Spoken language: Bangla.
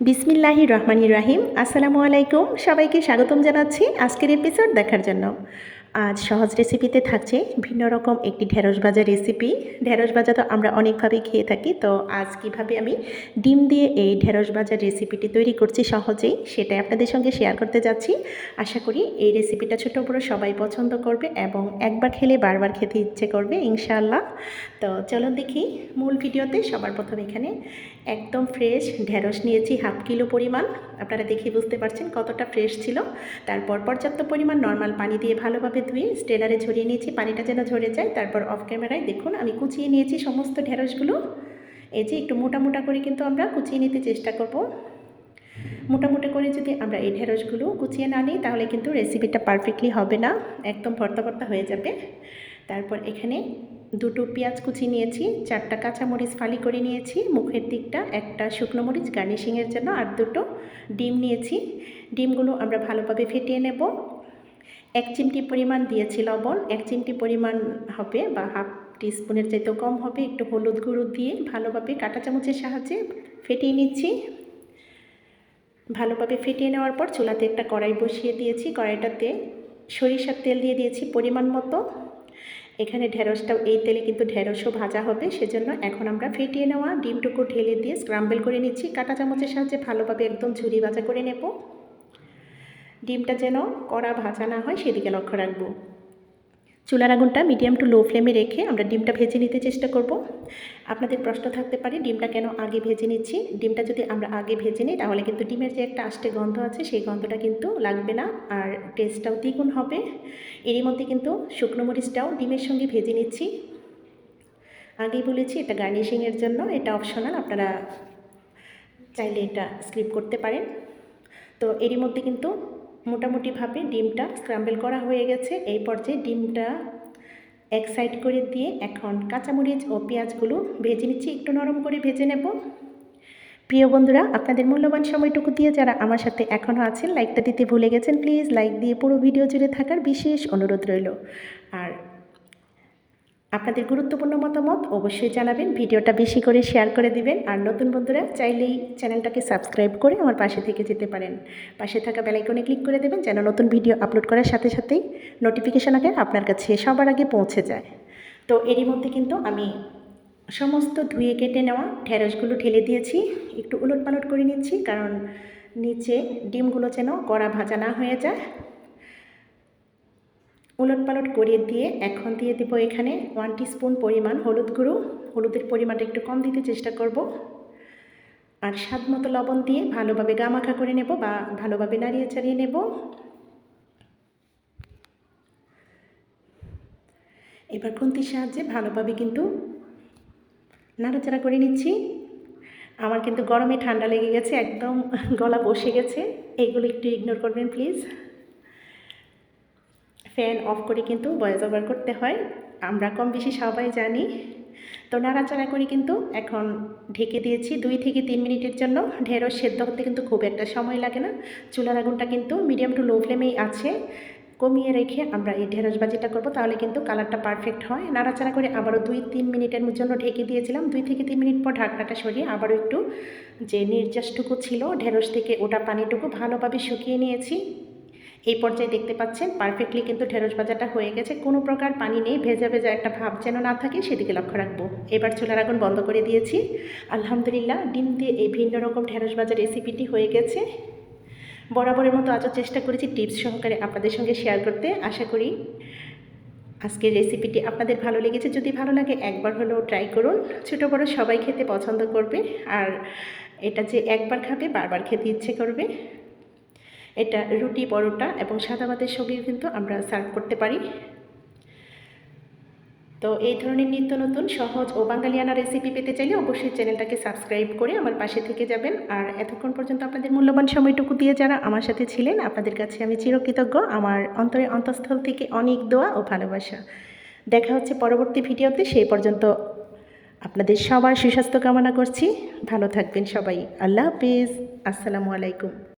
বিসমিল্লাহি রহমানির রাহিম। আসসালামু আলাইকুম। সবাইকে স্বাগতম জানাচ্ছি আজকের এপিসোড দেখার জন্য। আজ সহজ রেসিপিতে থাকছে ভিন্ন রকম একটি ঢেঁড়স ভাজা রেসিপি ঢেঁড়স ভাজা তো আমরা অনেকভাবেই খেয়ে থাকি, তো আজ কীভাবে আমি ডিম দিয়ে এই ঢেঁড়স ভাজার রেসিপিটি তৈরি করছি সহজেই সেটাই আপনাদের সঙ্গে শেয়ার করতে যাচ্ছি। আশা করি এই রেসিপিটা ছোটো বড়ো সবাই পছন্দ করবে এবং একবার খেলে বারবার খেতে ইচ্ছে করবে, ইনশাআল্লাহ। তো চলুন দেখি মূল ভিডিওতে সবার প্রথম এখানে একদম ফ্রেশ ঢেঁড়স নিয়েছি হাফ কিলো পরিমাণ। আপনারা দেখে বুঝতে পারছেন কতটা ফ্রেশ ছিল। তারপর পর্যাপ্ত পরিমাণ নর্মাল পানি দিয়ে ভালোভাবে ধুয়ে স্ট্রেনারে ঝরিয়ে নিয়েছি, পানিটা যেন ঝরে যায়। তারপর অফ ক্যামেরায় দেখুন, আমি কুচিয়ে নিয়েছি সমস্ত ঢেঁড়সগুলো এই যে একটু মোটা মোটা করে কিন্তু আমরা কুচিয়ে নিতে চেষ্টা করব। মোটামুটি করে যদি আমরা এই ঢেঁড়সগুলো কুচিয়ে না নিই, তাহলে কিন্তু রেসিপিটা পারফেক্টলি হবে না, একদম ভর্তা ভর্তা হয়ে যাবে। তারপর এখানে দুটো পেঁয়াজ কুচি নিয়েছি, চারটা কাঁচামরিচ ফালি করে নিয়েছি, মুখের দিকটা একটা শুকনো মরিচ গার্নিশিংয়ের জন্য, আর দুটো ডিম নিয়েছি। ডিমগুলো আমরা ভালোভাবে ফেটিয়ে নেব। এক চিমটি পরিমাণ দিয়েছি লবণ, এক চিমটি পরিমাণ হবে বা হাফ টিস্পুনের চাইতেও কম হবে, একটু হলুদ গুঁড়ো দিয়ে ভালোভাবে কাঁটা চামচের সাহায্যে ফেটিয়ে নিচ্ছি। ভালোভাবে ফেটিয়ে নেওয়ার পর চুলাতে একটা কড়াই বসিয়ে দিয়েছি, কড়াইটাতে সরিষার তেল দিয়ে দিয়েছি পরিমাণ মতো। এখানে ঢেঁড়সটাও, এই তেলে কিন্তু ঢেঁড়সও ভাজা হবে, সেজন্য এখন আমরা ফেটিয়ে নেওয়া ডিমটুকু ঢেলে দিয়ে স্ক্রাম্বেল করে নিচ্ছি। কাঁটা চামচের সাহায্যে ভালোভাবে একদম ঝুরি ভাজা করে নেব। ডিমটা যেন কড়া ভাজা না হয়, সেদিকে লক্ষ্য রাখব। চুলার আগুনটা মিডিয়াম টু লো ফ্লেমে রেখে আমরা ডিমটা ভেজে নিতে চেষ্টা করব। আপনাদের প্রশ্ন থাকতে পারে, ডিমটা কেন আগে ভেজে নিচ্ছি? ডিমটা যদি আমরা আগে ভেজে নিই, তাহলে কিন্তু ডিমের যে একটা আষ্টে গন্ধ আছে, সেই গন্ধটা কিন্তু লাগবে না আর টেস্টটাও দ্বিগুণ হবে। এরই মধ্যে কিন্তু শুকনো মরিচটাও ডিমের সঙ্গে ভেজে নিচ্ছি। আগেই বলেছি, এটা গার্নিশিংয়ের জন্য এটা অপশনাল আপনারা চাইলে এটা স্ক্রিপ করতে পারেন। তো এরই মধ্যে কিন্তু মোটামুটিভাবে ডিমটা স্ক্রাম্বল করা হয়ে গেছে। এই পর্যায়ে ডিমটা এক সাইড করে দিয়ে এখন কাঁচামরিচ ও পেঁয়াজগুলো ভেজে নিচ্ছি। একটু নরম করে ভেজে নেব। প্রিয় বন্ধুরা, আপনাদের মূল্যবান সময়টুকু দিয়ে যারা আমার সাথে এখনও আছেন লাইকটা দিতে ভুলে গেছেন প্লিজ লাইক দিয়ে পুরো ভিডিও জুড়ে থাকার বিশেষ অনুরোধ রইল। আর আপনাদের গুরুত্বপূর্ণ মতামত অবশ্যই জানাবেন। ভিডিওটা বেশি করে শেয়ার করে দিবেন। আর নতুন বন্ধুরা, চাইলেই চ্যানেলটাকে সাবস্ক্রাইব করে আমার পাশে থেকে যেতে পারেন। পাশে থাকা বেলাইকনে ক্লিক করে দেবেন যেন নতুন ভিডিও আপলোড করার সাথে সাথেই নোটিফিকেশান আগে আপনার কাছে সবার আগে পৌঁছে যায়। তো এরই মধ্যে কিন্তু আমি সমস্ত ধুয়ে কেটে নেওয়া ঢেঁড়সগুলো ঢেলে দিয়েছি। একটু উলট পালট করে নিচ্ছি, কারণ নিচে ডিমগুলো যেন কড়া ভাজা না হয়ে যায়। উলট পালট করিয়ে দিয়ে এখন দিয়ে দেবো এখানে ওয়ান স্পুন পরিমাণ হলুদ গুঁড়ো। হলুদের পরিমাণটা একটু কম দিতে চেষ্টা করব। আর স্বাদ মতো লবণ দিয়ে ভালোভাবে গামাখা করে নেব বা ভালোভাবে নাড়িয়ে চাড়িয়ে নেব। এবার খুন্তির সাহায্যে ভালোভাবে কিন্তু নাড়াচাড়া করে নিচ্ছি। আমার কিন্তু গরমে ঠান্ডা লেগে গেছে, একদম গলা বসে গেছে। এইগুলো একটু ইগনোর করবেন প্লিজ ফ্যান অফ করে কিন্তু ভয়েস ওভার করতে হয়। আমরা কম বেশি সবাই জানি। তো নাড়াচাড়া করে কিন্তু এখন ঢেকে দিয়েছি দুই থেকে তিন মিনিটের জন্য। ঢেঁড়স সেদ্ধ হতে কিন্তু খুব একটা সময় লাগে না। চুলার আগুনটা কিন্তু মিডিয়াম টু লো ফ্লেমেই আছে। কমিয়ে রেখে আমরা এই ঢেঁড়স ভাজিটা করব, তাহলে কিন্তু কালারটা পারফেক্ট হয়। নাড়াচাড়া করে আবারও দুই তিন মিনিটের জন্য ঢেকে দিয়েছিলাম। দুই থেকে তিন মিনিট পর ঢাকনাটা সরিয়ে আবারও একটু যে নির্যাসটুকু ছিল, ঢেঁড়স থেকে ওটা পানিটুকু ভালোভাবে শুকিয়ে নিয়েছি। এই পর্যায়ে দেখতে পাচ্ছেন পারফেক্টলি কিন্তু ঢেঁড়স ভাজাটা হয়ে গেছে। কোনো প্রকার পানি নেই, ভেজা ভেজা একটা ভাব যেন না থাকে, সেদিকে লক্ষ্য রাখব। এবার চুলার আগুন বন্ধ করে দিয়েছি। আলহামদুলিল্লাহ, ডিম দিয়ে এই ভিন্ন রকম ঢেঁড়স ভাজার রেসিপিটি হয়ে গেছে। বরাবরের মতো আজও চেষ্টা করেছি টিপস সহকারে আপনাদের সঙ্গে শেয়ার করতে। আশা করি আজকের রেসিপিটি আপনাদের ভালো লেগেছে। যদি ভালো লাগে, একবার হলেও ট্রাই করুন। ছোটো বড়ো সবাই খেতে পছন্দ করবে। আর এটা যে একবার খাবে, বারবার খেতে ইচ্ছে করবে। এটা রুটি পরোটা এবং সাদা ভাতের সঙ্গেও কিন্তু আমরা সার্ভ করতে পারি। তো এই ধরনের নিত্য নতুন, সহজ ও বাঙালিয়ানা রেসিপি পেতে চাইলে অবশ্যই চ্যানেলটাকে সাবস্ক্রাইব করে আমার পাশে থেকে যাবেন। আর এতক্ষণ পর্যন্ত আপনাদের মূল্যবান সময়টুকু দিয়ে যারা আমার সাথে ছিলেন, আপনাদের কাছে আমি চিরকৃতজ্ঞ। আমার অন্তরে অন্তঃস্থল থেকে অনেক দোয়া ও ভালোবাসা। দেখা হচ্ছে পরবর্তী ভিডিওতে সেই পর্যন্ত আপনাদের সবার সুস্বাস্থ্য কামনা করছি। ভালো থাকবেন সবাই। আল্লাহ হাফিজ। আসসালামু আলাইকুম।